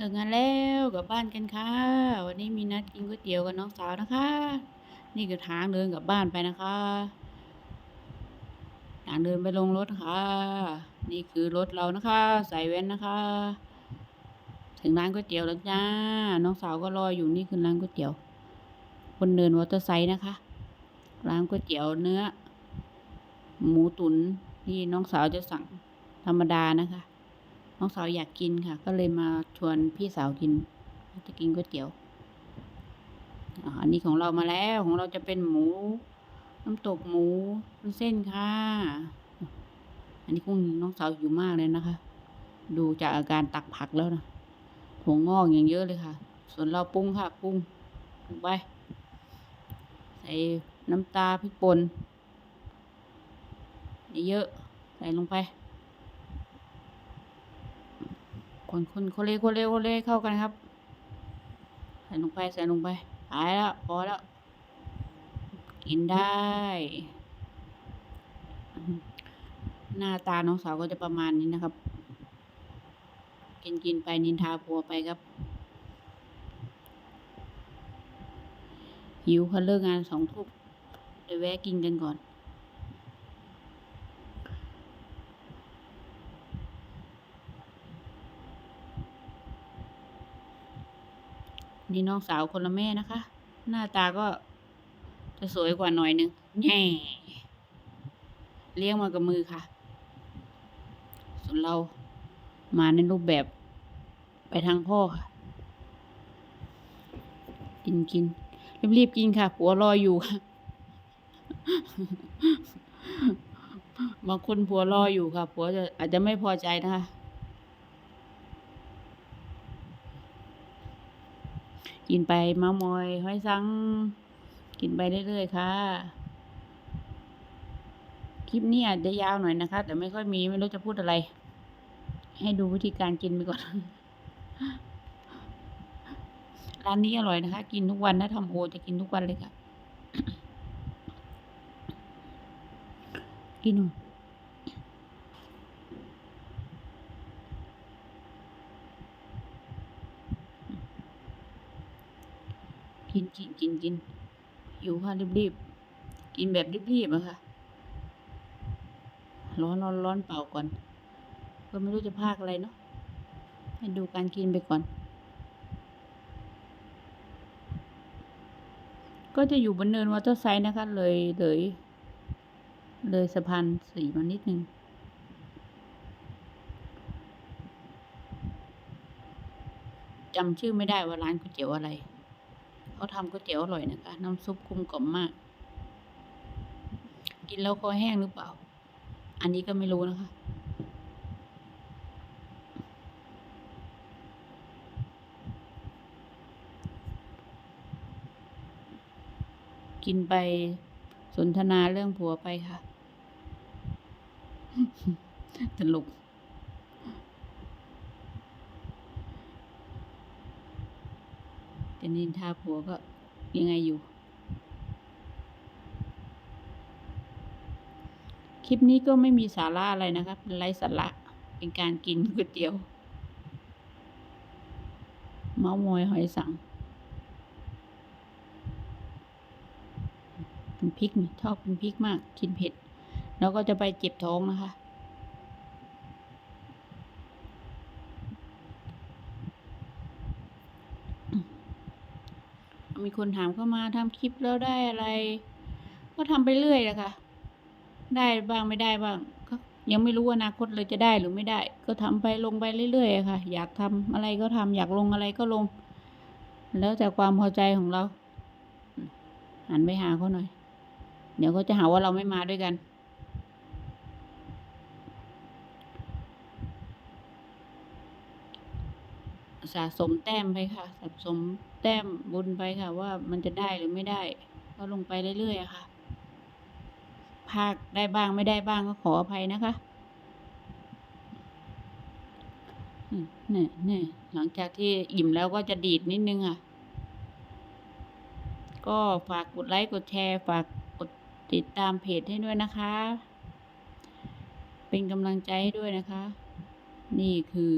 เลิกงานแล้วกลับบ้านกันค่ะ วันนี้มีนัดกินก๋วยเตี๋ยวกับน้องสาวนะคะ นี่คือทางเดินกลับบ้านไปนะคะทางเดินไปลงรถค่ะ นี่คือรถเรานะคะ ใส่แว่นนะคะ ถึงร้านก๋วยเตี๋ยวแล้วจ้า น้องสาวก็รออยู่นี่คือร้านก๋วยเตี๋ยวคนเดินมอเตอร์ไซค์นะคะ ร้านก๋วยเตี๋ยวเนื้อ หมูตุ๋นที่น้องสาวจะสั่งธรรมดานะคะ น้องสาวอยากกินค่ะ ก็เลยมาชวนพี่สาวกิน จะกินก๋วยเตี๋ยวอันนี้ของเรามาแล้วของเราจะเป็นหมู น้ำตกหมูเส้นค่ะ อันนี้คงน้องสาวหิวมากเลยนะคะ ดูจากอาการตักผักแล้วนะถั่วงอกอย่างเยอะเลยค่ะ ส่วนเราปรุงค่ะปรุงลงไปใส่น้ำตาพริกป่นเยอะใส่ลงไป คนคนคนเล่คนเล่คนเล่เข้ากันครับ ใส่ลงไปใส่ลงไปหายแล้วพอแล้ว กินได้ หน้าตาน้องสาวก็จะประมาณนี้นะครับ กินกินไปนินทาผัวไปครับหิวค่ะเลิกงานสองทุ่มเดี๋ยวแวะกินกันก่อน นี่น้องสาวคนละแม่นะคะ หน้าตาก็จะสวยกว่าหน่อยนึงแง่เลี้ยงมากับมือค่ะ ส่วนเรามาในรูปแบบไปทางพ่อค่ะ กินกินรีบๆกินค่ะ ผัวรออยู่ค่ะบางคนผัวรออยู่ค่ะผัวจะอาจจะไม่พอใจนะคะ กินไปเมามอยห้อยซัง กินไปเรื่อยๆค่ะ คลิปนี้อาจจะยาวหน่อยนะคะ แต่ไม่ค่อยมีไม่รู้จะพูดอะไร ให้ดูวิธีการกินไปก่อน ร้านนี้อร่อยนะคะ กินทุกวันนะทำโอจะกินทุกวันเลยค่ะ กินหนู กินกินกินกินหิวค่ะรีบๆ กินแบบรีบๆอะค่ะ ร้อนร้อนร้อนเปล่าก่อน ก็ไม่รู้จะพากอะไรเนาะให้ดูการกินไปก่อน ก็จะอยู่บนเนินวอเตอร์ไซด์นะคะ เลยเลย เลยสะพานสีมานิดนึงจำชื่อไม่ได้ว่าร้านก๋วยเตี๋ยวอะไร เขาทำก๋วยเตี๋ยวอร่อยนะคะ น้ำซุปกลมกล่อมมาก กินแล้วคอแห้งหรือเปล่า อันนี้ก็ไม่รู้นะคะ กินไปสนทนาเรื่องผัวไปค่ะ ตลก แต่นินทาผัวก็ยังไงอยู่ คลิปนี้ก็ไม่มีสาระอะไรนะครับเป็นไร้สาระเป็นการกินก๋วยเตี๋ยว เมามอยหอยสังเป็นพริกนี่ชอบเป็นพริกมากกินเผ็ด แล้วก็จะไปเจ็บท้องนะคะ มีคนถามเข้ามาทำคลิปแล้วได้อะไร ก็ทำไปเรื่อยนะคะ ได้บ้างไม่ได้บ้างก็ยังไม่รู้อนาคตเลยจะได้หรือไม่ได้ ก็ทำไปลงไปเรื่อยๆะค่ะ อยากทำอะไรก็ทำอยากลงอะไรก็ลง แล้วแต่ความพอใจของเราหันไปหาเขาหน่อย เดี๋ยวเขาจะหาว่าเราไม่มาด้วยกันะสมแต้มไปค่ะสะสมแต้มบุญไปค่ะว่ามันจะได้หรือไม่ได้ ก็ลงไปเรื่อยๆค่ะ ภาคได้บ้างไม่ได้บ้างก็ขออภัยนะคะเนี่ยเนี่ยหลังจากที่อิ่มแล้วก็จะดีดนิดนึงค่ะ ก็ฝากกดไลค์กดแชร์ฝากกดติดตามเพจให้ด้วยนะคะ เป็นกำลังใจให้ด้วยนะคะ นี่คือ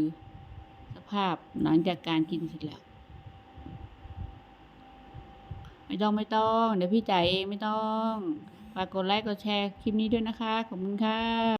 ภาพหลังจากการกินเสร็จแล้ว ไม่ต้องไม่ต้อง เดี๋ยวพี่จ่ายเองไม่ต้อง ฝากกดไลค์กดแชร์คลิปนี้ด้วยนะคะ ขอบคุณค่ะ